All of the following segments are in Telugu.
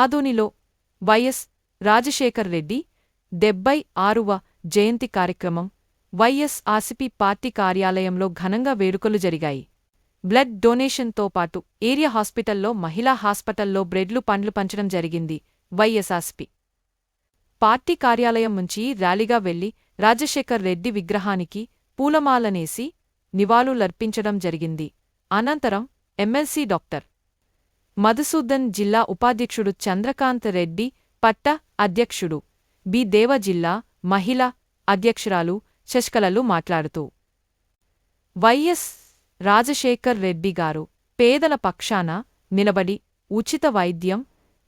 ఆదోనిలో వైఎస్ రాజశేఖర్ రెడ్డి డెబ్బై ఆరువ జయంతి కార్యక్రమం వైఎస్ ఆసిపి పార్టీ కార్యాలయంలో ఘనంగా వేడుకలు జరిగాయి. బ్లడ్ డొనేషన్తో పాటు ఏరియా హాస్పిటల్లో మహిళా హాస్పిటల్లో బ్రెడ్లు పండ్లు పంచడం జరిగింది వైఎస్ ఆసిపి పార్టీ కార్యాలయం నుంచి ర్యాలీగా వెళ్ళి రాజశేఖర్ రెడ్డి విగ్రహానికి పూలమాలనేసి నివాళులర్పించడం జరిగింది. అనంతరం ఎమ్మెల్సీ డాక్టర్ మధుసూదన్ జిల్లా ఉపాధ్యక్షుడు చంద్రకాంత్ రెడ్డి పట్ట అధ్యక్షుడు. బి. దేవ జిల్లా మహిళ అధ్యక్షురాలు శశికళలు మాట్లాడుతూ. వైఎస్ రాజశేఖర్ రెడ్డి గారు పేదల పక్షాన నిలబడి ఉచిత వైద్యం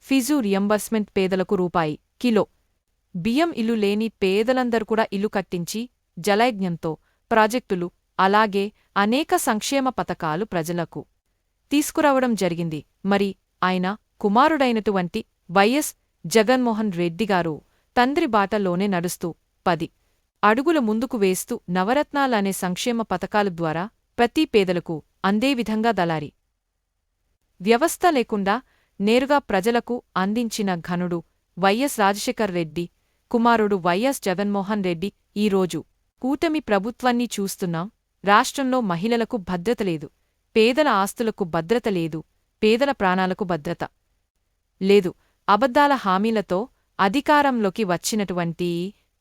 ఫిజు రియంబర్స్మెంట్ పేదలకు రూపాయి కిలో. బియ్యం ఇల్లు లేని పేదలందరూ కూడా ఇల్లు కట్టించి జలయజ్ఞంతో ప్రాజెక్టులు అలాగే అనేక సంక్షేమ పథకాలు ప్రజలకు. తీసుకురావడం జరిగింది. మరి ఆయన కుమారుడైనటువంటి వైఎస్ జగన్మోహన్ రెడ్డిగారు తండ్రి బాటలోనే నడుస్తూ పది అడుగుల ముందుకు వేస్తూ నవరత్నాలనే సంక్షేమ పథకాల ద్వారా ప్రతి పేదలకు అందేవిధంగా దళారి. దలారి వ్యవస్థ లేకుండా నేరుగా ప్రజలకు అందించిన ఘనుడు వైఎస్ రాజశేఖర్ రెడ్డి కుమారుడు వైఎస్ జగన్మోహన్ రెడ్డి ఈరోజు కూటమి ప్రభుత్వాన్ని చూస్తున్నాం రాష్ట్రంలో మహిళలకు భద్రత లేదు. పేదల ఆస్తులకు భద్రత లేదు పేదల ప్రాణాలకు భద్రత. లేదు అబద్ధాల హామీలతో అధికారంలోకి వచ్చినటువంటి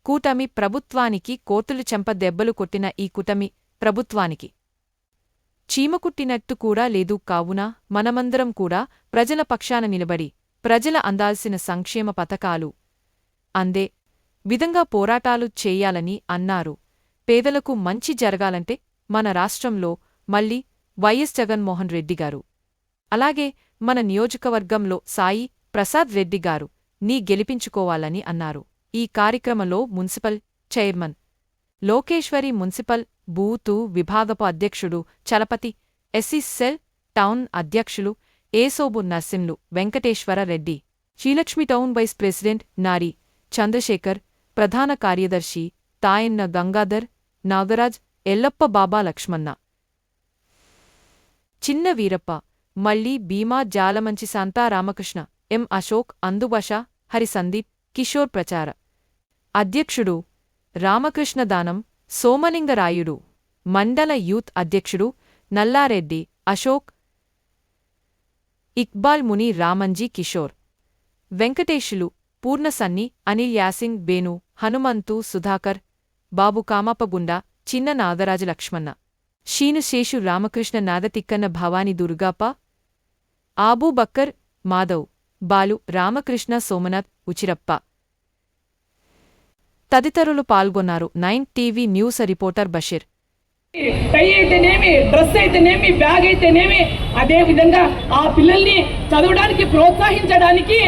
కూటమి ప్రభుత్వానికి కోతులు చెంప దెబ్బలు కొట్టిన ఈ కూటమి ప్రభుత్వానికి. చీమకుట్టినట్టు కూడా లేదు కావున మనమందరం కూడా ప్రజల పక్షాన నిలబడి ప్రజల అందాల్సిన సంక్షేమ పథకాలు అందే విధంగా పోరాటాలు చేయాలని అన్నారు. పేదలకు మంచి జరగాలంటే మన రాష్ట్రంలో మళ్ళీ వైఎస్ జగన్మోహన్ రెడ్డి గారు. అలాగే మన నియోజకవర్గంలో సాయి ప్రసాద్ రెడ్డి గారు నీ గెలిపించుకోవాలని అన్నారు. ఈ కార్యక్రమంలో municipal chairman Lokeshwari municipal booth విభాగపు అధ్యక్షుడు చలపతి ఎస్సీ సెల్ టౌన్ అధ్యక్షులు Esobu Narsimlu Venkateswara Reddy Srilakshmi town vice president Nari Chandrasekhar ప్రధాన కార్యదర్శి తాయన్న గంగాధర్ నాగరాజ్ ఎల్లప్ప బాబా లక్ష్మణ చిన్న వీరప్ప మళ్ళీ భీమా జాలమంచి శాంతా రామకృష్ణ ఎం అశోక్ అందుబష హరి సందీప్ కిషోర్ ప్రచార. అధ్యక్షుడు రామకృష్ణదానం సోమలింగరాయుడు. మండల యూత్ అధ్యక్షుడు నల్లారెడ్డి అశోక్. ఇక్బాల్ ముని రామంజీ కిషోర్. వెంకటేశులు పూర్ణసన్ని అనిల్ యాసింగ్ బేను హనుమంతు సుధాకర్ బాబు కామాపగుండ చిన్న నాగరాజ లక్ష్మణ శీనుశేషు రామకృష్ణ నాదతిక్కన్న భవాని దుర్గాప ఆబూబక్కర్ మాధవ్ బాలు రామకృష్ణ సోమనాథ్ ఉచిరప్ప. తదితరులు పాల్గొన్నారు. Nine TV news reporter Basheer. Tie అయితేనేమి డ్రెస్ అయితేనేమి బ్యాగ్ అయితేనేమి అదే విధంగా ఆ పిల్లల్ని చదవడానికి ప్రోత్సహించడానికి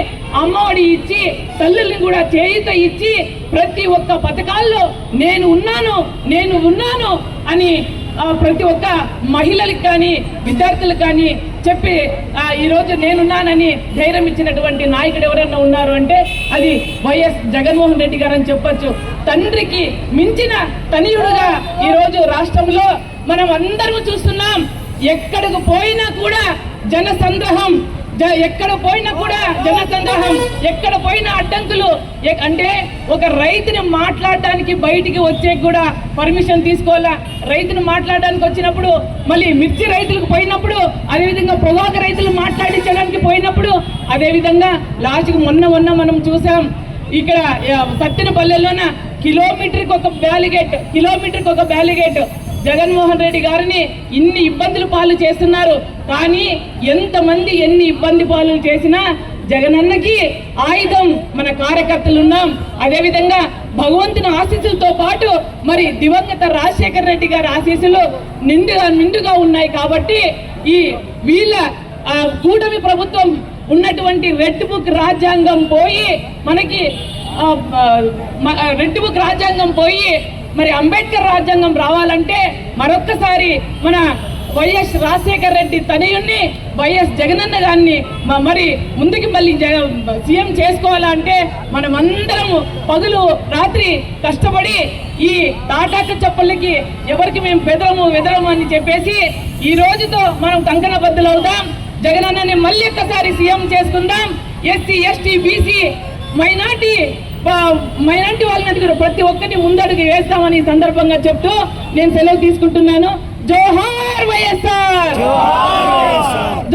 అమ్మఒడి ఇచ్చి తల్లుల్ని కూడా చేయిత ఇచ్చి ప్రతి ఒక్క పథకాల్లో నేను ఉన్నాను నేను ఉన్నాను అని ప్రతి ఒక్క మహిళలకు కానీ విద్యార్థులకు కానీ చెప్పి ఈరోజు నేనున్నానని ధైర్యం ఇచ్చినటువంటి నాయకుడు ఎవరన్నా ఉన్నారు అంటే అది వైఎస్ జగన్మోహన్ రెడ్డి గారు అని చెప్పచ్చు. తండ్రికి మించిన తనయుడుగా ఈరోజు రాష్ట్రంలో మనం అందరూ చూస్తున్నాం. ఎక్కడికి పోయినా కూడా జన సంగ్రహం ఎక్కడ పోయినా కూడా జన సందేహం ఎక్కడ పోయినా అడ్డంకులు. అంటే ఒక రైతుని మాట్లాడడానికి బయటికి వచ్చే కూడా పర్మిషన్ తీసుకోవాలా? రైతుని మాట్లాడడానికి వచ్చినప్పుడు మళ్ళీ మిర్చి రైతులకు పోయినప్పుడు అదేవిధంగా పొగాకు రైతులు మాట్లాడించడానికి పోయినప్పుడు అదేవిధంగా లాస్ట్కి మొన్న మొన్న మనం చూసాం ఇక్కడ సత్తినపల్లెలోన కిలోమీటర్కి ఒక బ్యాలిగేట్ కిలోమీటర్కి ఒక బ్యాలిగేట్. జగన్మోహన్ రెడ్డి గారిని ఇన్ని ఇబ్బందులు పాలు చేస్తున్నారు. కానీ ఎంతమంది ఎన్ని ఇబ్బంది పాలు చేసినా జగనన్నకి ఆయుధం మన కార్యకర్తలు ఉన్నాం అదేవిధంగా భగవంతుని ఆశీస్సులతో పాటు మరి దివంగత రాజశేఖర రెడ్డి గారి ఆశీస్సులు నిండుగా నిండుగా ఉన్నాయి కాబట్టి ఈ వీళ్ళ కూటమి ప్రభుత్వం ఉన్నటువంటి రెడ్ బుక్ రాజ్యాంగం పోయి మనకి రెడ్ బుక్ రాజ్యాంగం పోయి మరి అంబేద్కర్ రాజ్యాంగం రావాలంటే మరొక్కసారి మన వైఎస్ రాజశేఖర్ రెడ్డి తనయుణ్ణి వైఎస్ జగనన్న గారిని మ- మరి ముందుకు మళ్ళీ సీఎం చేసుకోవాలంటే మనమందరం పగులు రాత్రి కష్టపడి ఈ తాటాక చెప్పలకి ఎవరికి మేము బెదరము వెదరము అని చెప్పేసి ఈ రోజుతో మనం కంకణ బద్దలు అవుదాం జగనన్నని మళ్ళీ ఒక్కసారి సీఎం చేసుకుందాం. SC ST BC minority minority వాళ్ళని కూడా ప్రతి ఒక్కరిని ముందడుగు వేస్తామని సందర్భంగా చెప్తూ నేను సెలవు తీసుకుంటున్నాను. జోహార్ వైఎస్ఆర్! జోహార్